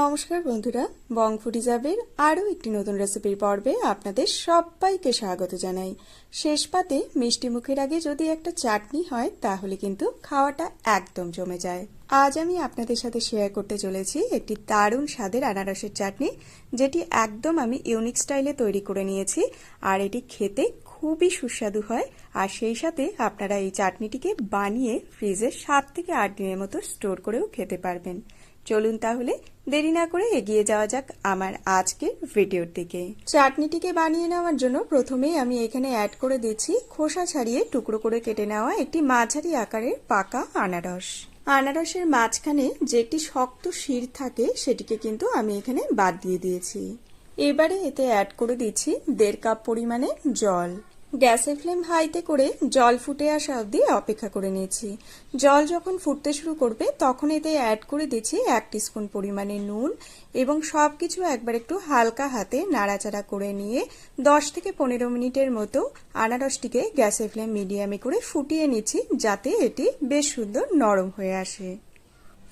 নমস্কার বন্ধুরা বং ফুডিজাবের আরও একটি নতুন রেসিপির পর্বে আপনাদের সবাইকে স্বাগত জানাই। শেষ পাতে মিষ্টি মুখের আগে যদি একটা চাটনি হয়, তাহলে কিন্তু খাওয়াটা একদম জমে যায়। আজ আমি আপনাদের সাথে শেয়ার করতে চলেছি একটি দারুণ স্বাদের আনারসের চাটনি, যেটি একদম আমি ইউনিক স্টাইলে তৈরি করে নিয়েছি আর এটি খেতে খুবই সুস্বাদু হয় আর সেই সাথে আপনারা এই চাটনিটিকে বানিয়ে ফ্রিজে সাত থেকে আট দিনের মতো স্টোর করেও খেতে পারবেন। চলুন তাহলে দেরি না করে এগিয়ে যাওয়া যাক আমার আজকের ভিডিওর দিকে। চাটনিটিকে বানিয়ে নেওয়ার জন্য প্রথমেই আমি এখানে অ্যাড করে দিচ্ছি খোসা ছাড়িয়ে টুকরো করে কেটে নেওয়া একটি মাঝারি আকারের পাকা আনারস। আনারসের মাঝখানে যে একটি শক্ত শির থাকে সেটিকে কিন্তু আমি এখানে বাদ দিয়ে দিয়েছি। এবারে এতে অ্যাড করে দিচ্ছি দেড় কাপ পরিমাণে জল। গ্যাসের ফ্লেম হাইতে করে জল ফুটে আসা অবধি অপেক্ষা করে নিয়েছি। জল যখন ফুটতে শুরু করবে, তখন এতে অ্যাড করে দিচ্ছি এক স্পুন পরিমাণে নুন এবং সব কিছু একবার একটু হালকা হাতে নাড়াচাড়া করে নিয়ে দশ থেকে পনেরো মিনিটের মতো আনারসটিকে গ্যাসের ফ্লেম মিডিয়ামে করে ফুটিয়ে নিচ্ছি যাতে এটি বেশ সুন্দর নরম হয়ে আসে।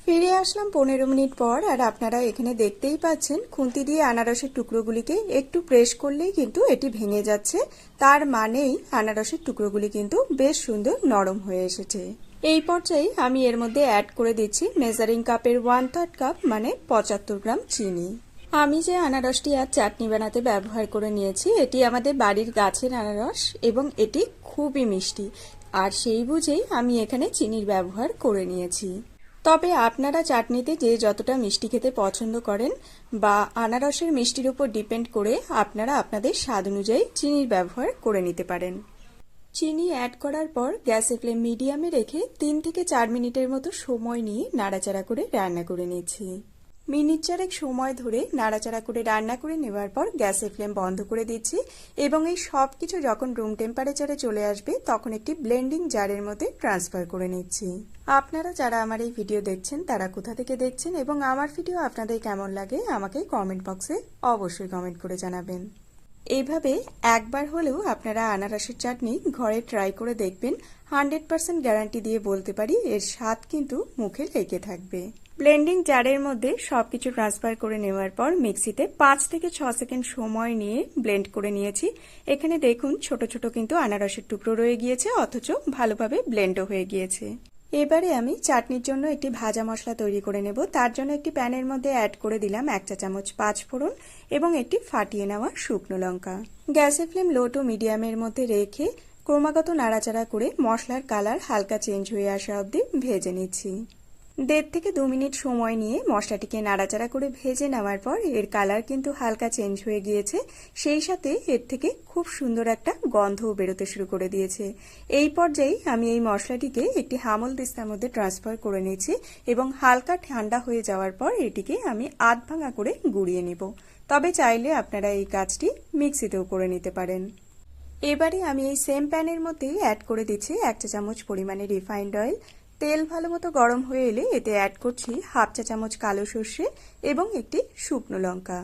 ফিরে আসলাম পনেরো মিনিট পর, আর আপনারা এখানে দেখতেই পাচ্ছেন, খুন্তি দিয়ে আনারসের টুকরোগুলিকে একটু প্রেস করলেই কিন্তু এটি ভেঙে যাচ্ছে। তার মানেই আনারসের টুকরোগুলি কিন্তু বেশ সুন্দর নরম হয়ে এসেছে। এই পর্যায়ে আমি এর মধ্যে অ্যাড করে দিচ্ছি মেজারিং কাপের ওয়ান থার্ড কাপ মানে পঁচাত্তর গ্রাম চিনি। আমি যে আনারসটি আর চাটনি বানাতে ব্যবহার করে নিয়েছি, এটি আমাদের বাড়ির গাছের আনারস এবং এটি খুবই মিষ্টি। আর সেই বুঝেই আমি এখানে চিনির ব্যবহার করে নিয়েছি। তবে আপনারা চাটনিতে যে যতটা মিষ্টি খেতে পছন্দ করেন বা আনারসের মিষ্টির উপর ডিপেন্ড করে আপনারা আপনাদের স্বাদ অনুযায়ী চিনির ব্যবহার করে নিতে পারেন। চিনি অ্যাড করার পর গ্যাসে ফ্লেম মিডিয়ামে রেখে তিন থেকে চার মিনিটের মতো সময় নিয়ে নাড়াচাড়া করে রান্না করে নিয়েছি মিনিট চারেক সময় ধরে নাড়াচাড়া করে রান্না করে নেওয়ার পর গ্যাসের ফ্লেম বন্ধ করে দিচ্ছি এবং এই সব কিছু যখন রুম টেম্পারেচারে চলে আসবে, তখন একটি ব্লেন্ডিং জারের মধ্যে ট্রান্সফার করে নিচ্ছি। আপনারা যারা আমার এই ভিডিও দেখছেন, তারা কোথা থেকে দেখছেন এবং আমার ভিডিও আপনাদের কেমন লাগে, আমাকে কমেন্ট বক্সে অবশ্যই কমেন্ট করে জানাবেন। এইভাবে একবার হলেও আপনারা আনারসের চাটনি ঘরে ট্রাই করে দেখবেন। হান্ড্রেড পার্সেন্ট গ্যারান্টি দিয়ে বলতে পারি এর স্বাদ কিন্তু মুখে লেগে থাকবে। ব্লেন্ডিং জারের মধ্যে সবকিছু ট্রান্সফার করে নেওয়ার পর মিক্সিতে পাঁচ থেকে ছ সেকেন্ড সময় নিয়ে ব্লেন্ড করে নিয়েছি। এখানে দেখুন, ছোট ছোট কিন্তু আনারসের টুকরো রয়ে গিয়েছে, অথচ ভালোভাবে ব্লেন্ডও হয়ে গিয়েছে। এবারে আমি চাটনির জন্য একটি ভাজা মশলা তৈরি করে নেব। তার জন্য একটি প্যানের মধ্যে অ্যাড করে দিলাম এক চা চামচ পাঁচ ফোড়ন এবং একটি ফাটিয়ে নেওয়া শুকনো লঙ্কা। গ্যাসের ফ্লেম লো টু মিডিয়ামের মধ্যে রেখে ক্রমাগত নাড়াচাড়া করে মশলার কালার হালকা চেঞ্জ হয়ে আসা অবধি ভেজে নিচ্ছি। দেড় থেকে দু মিনিট সময় নিয়ে মশলাটিকে নাড়াচাড়া করে ভেজে নেওয়ার পর এর কালার কিন্তু হালকা চেঞ্জ হয়ে গিয়েছে। সেই সাথে এর থেকে খুব সুন্দর একটা গন্ধও বেরোতে শুরু করে দিয়েছে। এই পর্যায়ে আমি এই মশলাটিকে একটি হামল দিস্তার মধ্যে ট্রান্সফার করে নিয়েছি এবং হালকা ঠান্ডা হয়ে যাওয়ার পর এটিকে আমি আধ ভাঙা করে গুঁড়িয়ে নিব। তবে চাইলে আপনারা এই কাজটি মিক্সিতেও করে নিতে পারেন। এবারে আমি এই সেম প্যানের মধ্যেই অ্যাড করে দিচ্ছি এক চা চামচ পরিমাণে রিফাইন্ড অয়েল তেল ভালো মতো গরম হয়ে এলে এতে অ্যাড করছি হাফ চা চামচ কালো সর্ষে এবং একটি শুকনো লঙ্কা।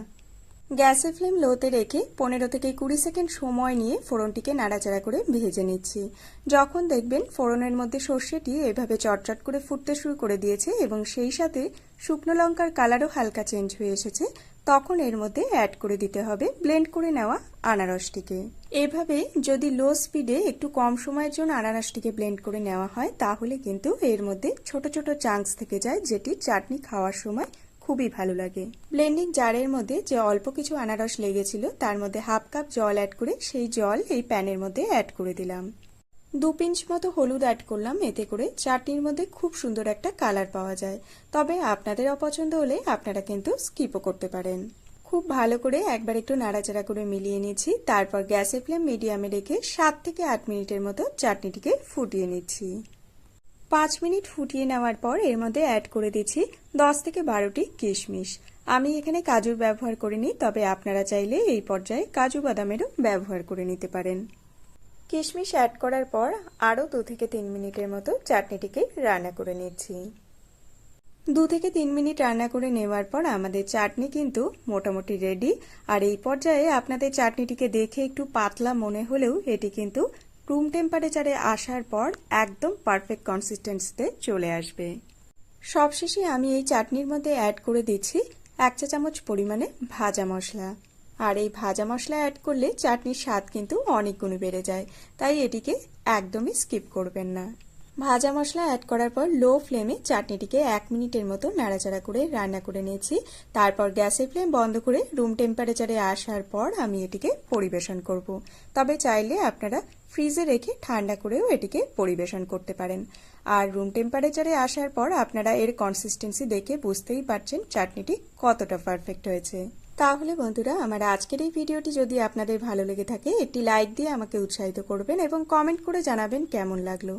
গ্যাসের ফ্লেম লোতে রেখে পনেরো থেকে কুড়ি সেকেন্ড সময় নিয়ে ফোড়নটিকে নাড়াচাড়া করে ভেজে নিচ্ছি। যখন দেখবেন ফোড়নের মধ্যে সর্ষেটি এভাবে চটচট করে ফুটতে শুরু করে দিয়েছে এবং সেই সাথে শুকনো লঙ্কার কালারও হালকা চেঞ্জ হয়ে এসেছে তখন এর মধ্যে অ্যাড করে দিতে হবে ব্লেন্ড করে নেওয়া আনারসটিকে। এভাবে যদি লো স্পিডে একটু কম সময়ের জন্য আনারসটিকে ব্লেন্ড করে নেওয়া হয়, তাহলে কিন্তু এর মধ্যে ছোট ছোট চাঙ্কস থেকে যায়, যেটি চাটনি খাওয়ার সময় খুবই ভালো লাগে। ব্লেন্ডিং জারের মধ্যে যে অল্প কিছু আনারস লেগেছিল, তার মধ্যে হাফ কাপ জল অ্যাড করে সেই জল এই প্যানের মধ্যে অ্যাড করে দিলাম। দু পিঞ্চ মতো হলুদ অ্যাড করলাম, এতে করে চাটনির মধ্যে খুব সুন্দর একটা কালার পাওয়া যায়। তবে আপনাদের অপছন্দ হলে আপনারা কিন্তু স্কিপও করতে পারেন। খুব ভালো করে একবার একটু নাড়াচাড়া করে মিলিয়ে নিচ্ছি, তারপর গ্যাসের ফ্লেম মিডিয়ামে রেখে সাত থেকে আট মিনিটের মতো চাটনিটিকে ফুটিয়ে নিচ্ছি। পাঁচ মিনিট ফুটিয়ে নেওয়ার পর এর মধ্যে অ্যাড করে দিচ্ছি দশ থেকে বারোটি কিশমিশ। আমি এখানে কাজুর ব্যবহার করিনি, তবে আপনারা চাইলে এই পর্যায়ে কাজু বাদামেরও ব্যবহার করে নিতে পারেন। কিশমিশ অ্যাড করার পর আরও দু থেকে তিন মিনিটের মতো চাটনিটিকে রান্না করে নিচ্ছি। দু থেকে তিন মিনিট রান্না করে নেওয়ার পর আমাদের চাটনি কিন্তু মোটামুটি রেডি আর এই পর্যায়ে আপনাদের চাটনিটিকে দেখে একটু পাতলা মনে হলেও এটি কিন্তু রুম টেম্পারেচারে আসার পর একদম পারফেক্ট কনসিস্টেন্সিতে চলে আসবে। সবশেষে আমি এই চাটনির মধ্যে অ্যাড করে দিচ্ছি এক চা চামচ পরিমাণে ভাজা মশলা। আর এই ভাজা মশলা অ্যাড করলে চাটনির স্বাদ কিন্তু অনেক গুণ বেড়ে যায়। তাই এটিকে একদমই স্কিপ করবেন না। ভাজা মশলা অ্যাড করার পর লো ফ্লেমে চাটনিটিকে এক মিনিটের মতো নাড়াচাড়া করে রান্না করে নিয়েছি। তারপর গ্যাসের ফ্লেম বন্ধ করে রুম টেম্পারেচারে আসার পর আমি এটিকে পরিবেশন করব। তবে চাইলে আপনারা ফ্রিজে রেখে ঠান্ডা করেও এটিকে পরিবেশন করতে পারেন। আর রুম টেম্পারেচারে আসার পর আপনারা এর কনসিস্টেন্সি দেখে বুঝতেই পারছেন চাটনিটি কতটা পারফেক্ট হয়েছে। তাহলে বন্ধুরা, আমার আজকের এই ভিডিওটি যদি আপনাদের ভালো লেগে থাকে, একটি লাইক দিয়ে আমাকে উৎসাহিত করবেন এবং কমেন্ট করে জানাবেন কেমন লাগল।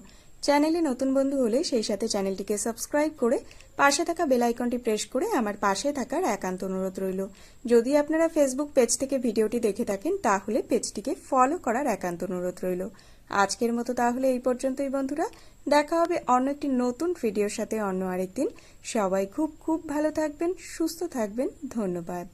চ্যানেলে নতুন বন্ধু হলে সেই সাথে চ্যানেলটিকে সাবস্ক্রাইব করে পাশে থাকা বেল আইকনটি প্রেস করে আমার পাশে থাকার একান্ত অনুরোধ রইল। যদি আপনারা ফেসবুক পেজ থেকে ভিডিওটি দেখে থাকেন, তাহলে পেজটিকে ফলো করার একান্ত অনুরোধ রইল। আজকের মতো তাহলে এই পর্যন্তই বন্ধুরা। দেখা হবে অন্য একটি নতুন ভিডিওর সাথে অন্য আরেকদিন। সবাই খুব খুব ভালো থাকবেন, সুস্থ থাকবেন। ধন্যবাদ।